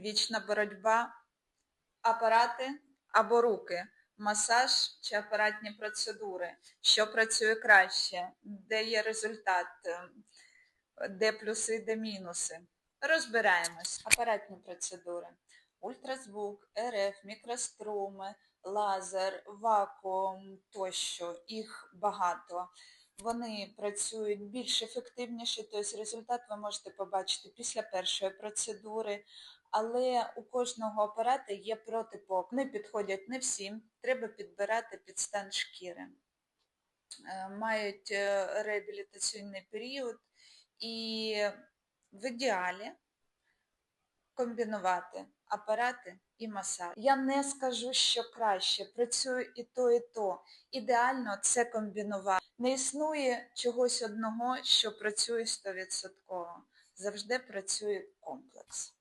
вічна боротьба, апарати або руки, масаж чи апаратні процедури, що працює краще, де є результат, де плюси, де мінуси. Розбираємось. Апаратні процедури. Ультразвук, РФ, мікроструми, лазер, вакуум тощо, їх багато. Вони працюють більш ефективніше, тобто результат ви можете побачити після першої процедури, але у кожного апарата є протипок. Вони підходять не всім, треба підбирати під стан шкіри. Е, Мають е, реабілітаційний період і в ідеалі комбінувати апарати і масаж. Я не скажу, що краще, працює і то, і то. Ідеально це комбінувати. Не існує чогось одного, що працює 100%. Завжди працює комплекс.